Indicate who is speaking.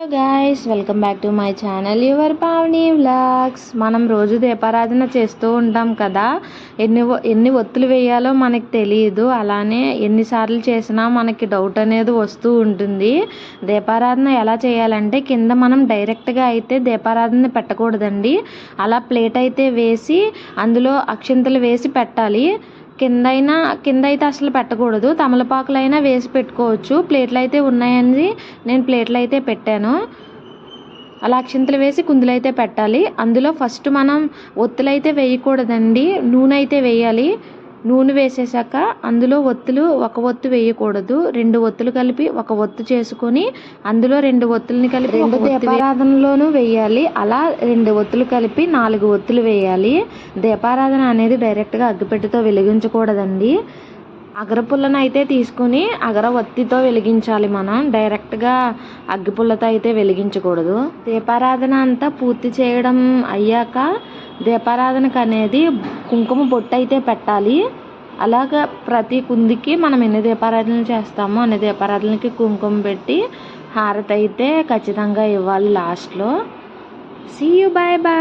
Speaker 1: Guys welcome back to my channel your Pavani vlogs మనం రోజు దీపారాధన చేస్తూ ఉంటాం కదా. ఎన్ని ఎన్ని ఒత్తులు వేయాలో మనకి తెలియదు అలానే ఎన్నిసార్లు చేసినా మనకి డౌట్ అనేది వస్తూ ఉంటుంది. దీపారాధన ఎలా చేయాలంటే కింద మనం డైరెక్ట్గా అయితే దీపారాధన పెట్టకూడదండి. అలా ప్లేట్ అయితే వేసి అందులో అక్షింతలు వేసి పెట్టాలి. కిందైనా కింద అయితే అసలు పెట్టకూడదు. తమలపాకులైనా వేసి పెట్టుకోవచ్చు. ప్లేట్లు అయితే ఉన్నాయని నేను ప్లేట్లు అయితే పెట్టాను. అలా అక్షింతలు వేసి కుందులు అయితే పెట్టాలి. అందులో ఫస్ట్ మనం ఒత్తులు అయితే వేయకూడదండి. నూనె అయితే వేయాలి. నూనె వేసేసాక అందులో ఒత్తులు ఒక ఒత్తు వేయకూడదు. రెండు ఒత్తులు కలిపి ఒక ఒత్తు చేసుకొని అందులో రెండు ఒత్తుల్ని కలిపి రెండు దీపారాధనలోనూ వేయాలి. అలా రెండు ఒత్తులు కలిపి నాలుగు ఒత్తులు వేయాలి. దీపారాధన అనేది డైరెక్ట్గా అగ్గిపెట్టెతో వెలిగించకూడదండి. అగరపుల్లను అయితే తీసుకుని అగరవత్తితో వెలిగించాలి మనం. డైరెక్ట్గా అగ్గిపుల్లతో అయితే వెలిగించకూడదు. దీపారాధన అంతా పూర్తి చేయడం అయ్యాక దీపారాధనకు అనేది కుంకుమ బొట్టు అయితే పెట్టాలి. అలాగ ప్రతి కుందికి మనం ఎన్ని దీపారాధనలు చేస్తామో అన్ని దీపారాధనలకి కుంకుమ పెట్టి హారతి అయితే ఖచ్చితంగా ఇవ్వాలి లాస్ట్లో. See you bye bye